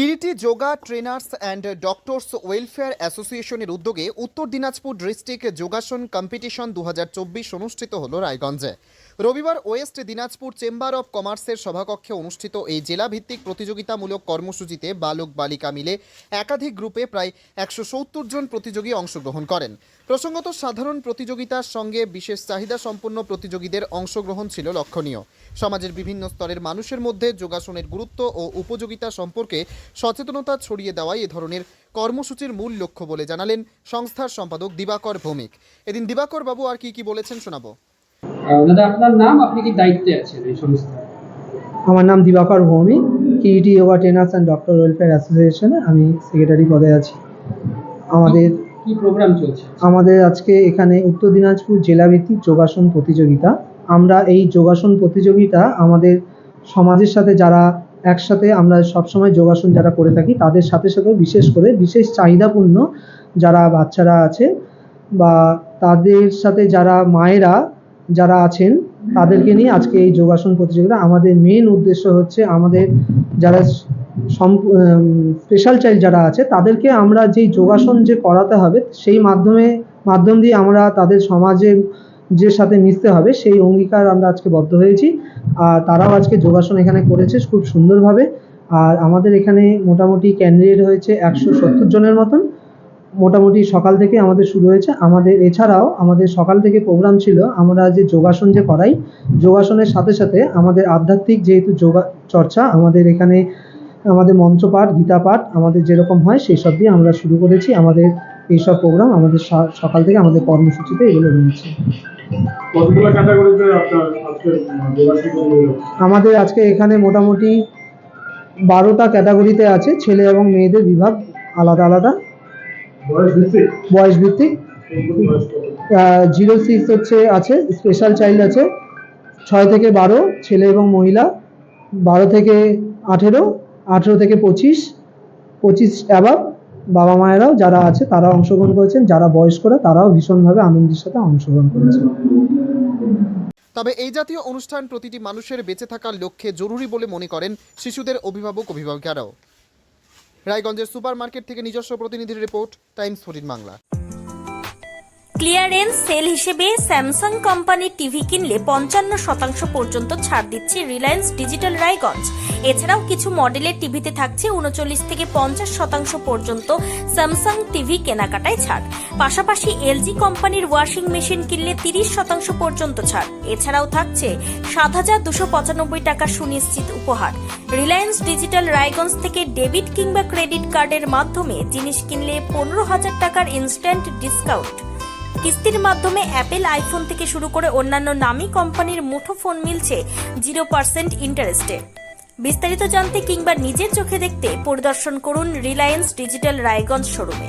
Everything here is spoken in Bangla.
Kiriti yoga trainers and doctors welfare অ্যাসোসিয়েশনের উদ্যোগে উত্তর দিনাজপুর ডিস্ট্রিক্ট যোগাসন কম্পিটিশন দু হাজার চব্বিশ অনুষ্ঠিত হল রায়গঞ্জে। রবিবার ওয়েস্ট দিনাজপুর চেম্বার অফ কমার্সের সভাকক্ষে অনুষ্ঠিত এই জেলাভিত্তিক প্রতিযোগিতামূলক কর্মসূচিতে বালক বালিকা মিলে একাধিক গ্রুপে প্রায় একশো সত্তর জন প্রতিযোগী অংশগ্রহণ করেন। প্রসঙ্গত, সাধারণ প্রতিযোগিতার সঙ্গে বিশেষ চাহিদা সম্পন্ন প্রতিযোগীদের অংশগ্রহণ ছিল লক্ষণীয়। সমাজের বিভিন্ন স্তরের মানুষের মধ্যে যোগাসনের গুরুত্ব ও উপযোগিতা সম্পর্কে সচেতনতা ছড়িয়ে দেওয়াই এ ধরনের কর্মসূচির মূল লক্ষ্য বলে জানালেন সংস্থার সম্পাদক দিবাকর ভৌমিক। এদিন দিবাকর বাবু আর কি কি বলেছেন শোনাবো। দাদা আপনার নাম? আপনি কি দায়িত্বে আছেন এই আমার নাম Dibakar Bhowmik কিইটি yoga trainers and doctor welfare অ্যাসোসিয়েশনে আমি সেক্রেটারি পদে আছি। আমাদের কি প্রোগ্রাম চলছে? আমাদের আজকে এখানে উত্তর দিনাজপুর জেলাভিত্তিক যোগাসন প্রতিযোগিতা। আমরা এই যোগাসন প্রতিযোগিতা আমাদের সমাজের সাথে যারা একসাথে আমরা সবসময় যোগাসন যারা করে থাকি তাদের সাথে সাথেও বিশেষ করে বিশেষ চাহিদাপূর্ণ যারা বাচ্চারা আছে বা তাদের সাথে যারা মায়েরা যারা আছেন, তাদেরকে নিয়ে আজকে এই যোগাসন প্রতিযোগিতা, আমাদের মেন উদ্দেশ্য হচ্ছে আমাদের যারা স্পেশাল চাইল্ড যারা আছে, তাদেরকে আমরা যেই যোগাসন যে করাতে হবে, সেই মাধ্যমে, মাধ্যম দিয়ে আমরা তাদের সমাজে যে সাথে মিশতে হবে, সেই অঙ্গীকার আমরা আজকে বদ্ধ হয়েছি। আর তারাও আজকে যোগাসন এখানে করেছে খুব সুন্দরভাবে। আর আমাদের এখানে মোটামুটি ক্যান্ডিডেট হয়েছে একশো সত্তর জনের মতন। মোটামুটি সকাল থেকে আমাদের শুরু হয়েছে। আমাদের এছাড়াও আমাদের সকাল থেকে প্রোগ্রাম ছিল আমরা যে যোগাসন যে করাই যোগাসনের সাথে সাথে আমাদের আধ্যাত্মিক যেহেতু যোগা চর্চা আমাদের এখানে আমাদের মন্ত্রপাঠ গীতা পাঠ আমাদের যেরকম হয় সেই সব দিয়ে আমরা শুরু করেছি। আমাদের এইসব প্রোগ্রাম আমাদের সকাল থেকে আমাদের কর্মসূচিতে এগুলো রয়েছে। আমাদের আজকে এখানে মোটামুটি বারোটা ক্যাটাগরিতে আছে। ছেলে এবং মেয়েদের বিভাগ আলাদা আলাদা। বয়স ভিত্তিক? জিরো সিক্স হচ্ছে আছে স্পেশাল চাইল্ড আছে ছয় থেকে বারো ছেলে এবং মহিলা বারো থেকে আঠেরো আঠেরো থেকে পঁচিশ পঁচিশ অ্যাবাব বাবা মায়েরাও যারা আছে তারা অংশগ্রহণ করেছেন যারা বয়স্করা তারাও ভীষণভাবে আনন্দের সাথে অংশগ্রহণ করেছেন। তবে এই জাতীয় অনুষ্ঠান প্রতিটি মানুষের বেঁচে থাকার লক্ষ্যে জরুরি বলে মনে করেন শিশুদের অভিভাবক অভিভাবিকারাও। রায়গঞ্জের সুপার মার্কেট থেকে নিজস্ব প্রতিনিধির report, Times fourteen Bangla. Clearance sale হিসেবে স্যামসাং কোম্পানির টিভি কিনলে পঞ্চান্ন শতাংশ পর্যন্ত ছাড় দিচ্ছে রিলায়েন্স ডিজিটাল রায়গঞ্জ। এছাড়াও কিছু মডেলের টিভিতে থাকছে উনচল্লিশ থেকে পঞ্চাশ শতাংশ পর্যন্ত স্যামসাং টিভি কেনাকাটায় ছাড়। পাশাপাশি এলজি কোম্পানির ওয়াশিং মেশিন কিনলে তিরিশ শতাংশ পর্যন্ত ছাড়। এছাড়াও থাকছে সাত হাজার দুশো পঁচানব্বই টাকা সুনিশ্চিত উপহার। রিলায়েন্স ডিজিটাল রায়গঞ্জ থেকে ডেবিট কিংবা ক্রেডিট কার্ডের মাধ্যমে জিনিস কিনলে পনেরো হাজার টাকার ইনস্ট্যান্ট ডিসকাউন্ট কিস্তির মাধ্যমে অ্যাপেল আইফোন থেকে শুরু করে অন্যান্য নামী কোম্পানির মুঠো ফোন মিলছে জিরো পার্সেন্ট ইন্টারেস্টে বিস্তারিত জানতে কিংবা নিজের চোখে দেখতে পরিদর্শন করুন রিলায়েন্স ডিজিটাল রায়গঞ্জ শোরুমে